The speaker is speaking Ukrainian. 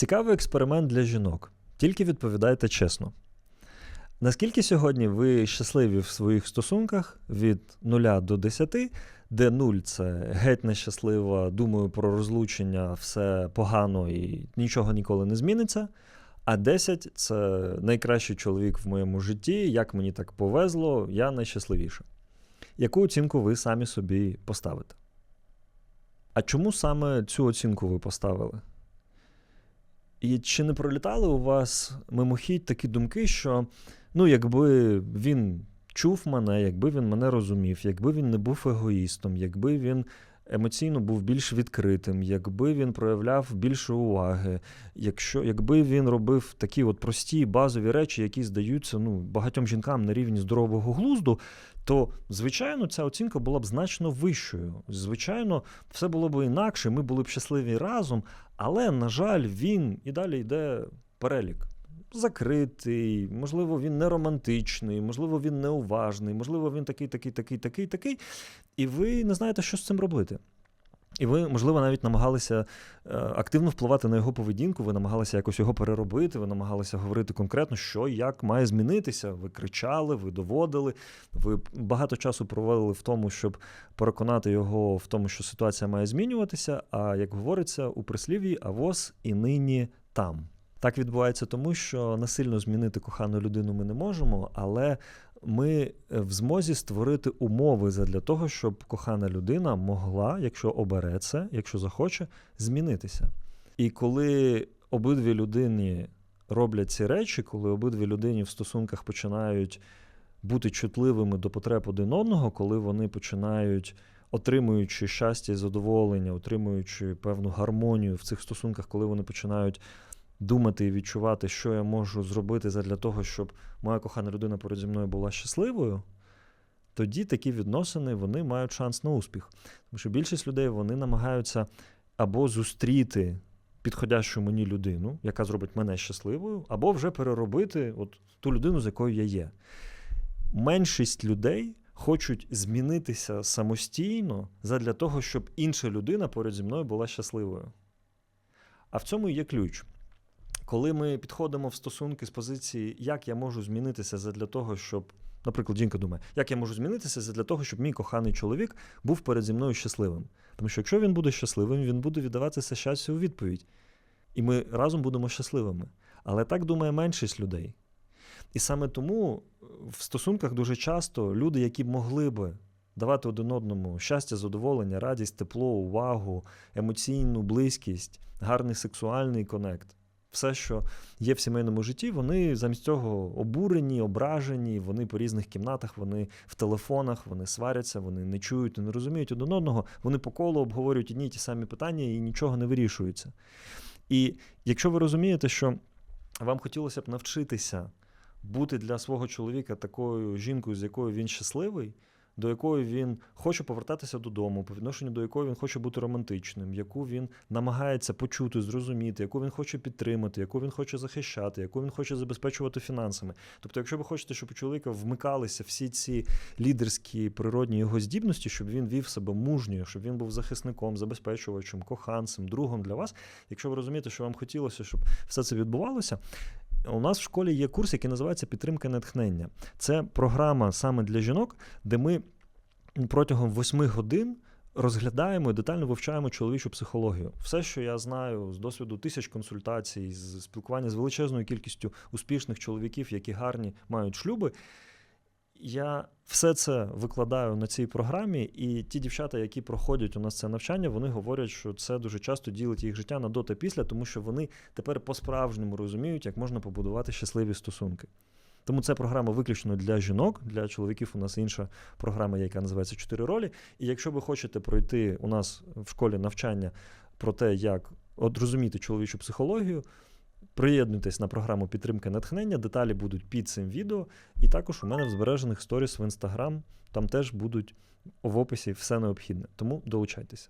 Цікавий експеримент для жінок. Тільки відповідайте чесно. Наскільки сьогодні ви щасливі в своїх стосунках від 0 до 10, де 0 це геть нещаслива, думаю про розлучення, все погано і нічого ніколи не зміниться. А 10 це найкращий чоловік в моєму житті, як мені так повезло, я найщасливіша. Яку оцінку ви самі собі поставите? А чому саме цю оцінку ви поставили? І чи не пролітали у вас мимохідь такі думки, що ну, якби він чув мене, якби він мене розумів, якби він не був егоїстом, якби він емоційно був більш відкритим, якби він проявляв більше уваги, якщо, якби він робив такі от прості базові речі, які здаються ну, багатьом жінкам на рівні здорового глузду, то, звичайно, ця оцінка була б значно вищою. Звичайно, все було б інакше, ми були б щасливі разом, але, на жаль, він і далі йде перелік. Закритий, можливо, він не романтичний, можливо, він неуважний, можливо, він такий, такий, такий, такий, такий. І ви не знаєте, що з цим робити. І ви, можливо, навіть намагалися е, активно впливати на його поведінку, ви намагалися якось його переробити, ви намагалися говорити конкретно, що і як має змінитися. Ви кричали, ви доводили, ви багато часу проводили в тому, щоб переконати його в тому, що ситуація має змінюватися. А як говориться у прислів'ї, а воз і нині там. Так відбувається тому, що насильно змінити кохану людину ми не можемо, але ми в змозі створити умови для того, щоб кохана людина могла, якщо обере це, якщо захоче, змінитися. І коли обидві людини роблять ці речі, коли обидві людини в стосунках починають бути чутливими до потреб один одного, коли вони починають. Отримуючи щастя і задоволення, отримуючи певну гармонію в цих стосунках, коли вони починають думати і відчувати, що я можу зробити для того, щоб моя кохана людина зі мною була щасливою, тоді такі відносини вони мають шанс на успіх. Тому що більшість людей вони намагаються або зустріти підходящу мені людину, яка зробить мене щасливою, або вже переробити от ту людину, з якою я є. Меншість людей. Хочуть змінитися самостійно задля того, щоб інша людина поряд зі мною була щасливою. А в цьому є ключ. Коли ми підходимо в стосунки з позиції, як я можу змінитися для того, щоб, наприклад, жінка думає, як я можу змінитися для того, щоб мій коханий чоловік був перед зі мною щасливим. Тому що якщо він буде щасливим, він буде віддаватися щастю у відповідь. І ми разом будемо щасливими. Але так думає меншість людей. І саме тому в стосунках дуже часто люди, які могли би давати один одному щастя, задоволення, радість, тепло, увагу, емоційну близькість, гарний сексуальний конект все, що є в сімейному житті, вони замість цього обурені, ображені, вони по різних кімнатах, вони в телефонах, вони сваряться, вони не чують, не розуміють один одного, вони по колу обговорюють одні ті самі питання і нічого не вирішується. І якщо ви розумієте, що вам хотілося б навчитися бути для свого чоловіка такою жінкою, з якою він щасливий до якої він хоче повертатися додому, по відношенню до якої він хоче бути романтичним, яку він намагається почути, зрозуміти, яку він хоче підтримати, яку він хоче захищати, яку він хоче забезпечувати фінансами. Тобто, якщо ви хочете, щоб у чоловіка вмикалися всі ці лідерські природні його здібності, щоб він вів себе мужньо, щоб він був захисником, забезпечувачем, коханцем, другом для вас. Якщо ви розумієте, що вам хотілося, щоб все це відбувалося, у нас в школі є курс, який називається Підтримка натхнення. Це програма саме для жінок, де ми протягом восьми годин. Розглядаємо і детально вивчаємо чоловічу психологію. Все, що я знаю з досвіду тисяч консультацій, з спілкування з величезною кількістю успішних чоловіків, які гарні мають шлюби. Я все це викладаю на цій програмі, і ті дівчата, які проходять у нас це навчання, вони говорять, що це дуже часто ділить їх життя на до та після, тому що вони тепер по-справжньому розуміють, як можна побудувати щасливі стосунки. Тому це програма виключно для жінок, для чоловіків у нас інша програма, яка називається Чотири ролі. І якщо ви хочете пройти у нас в школі навчання про те, як розуміти чоловічу психологію. Приєднуйтесь на програму підтримки натхнення, деталі будуть під цим відео. І також у мене в збережених сторіс в інстаграм. Там теж будуть в описі все необхідне. Тому долучайтеся.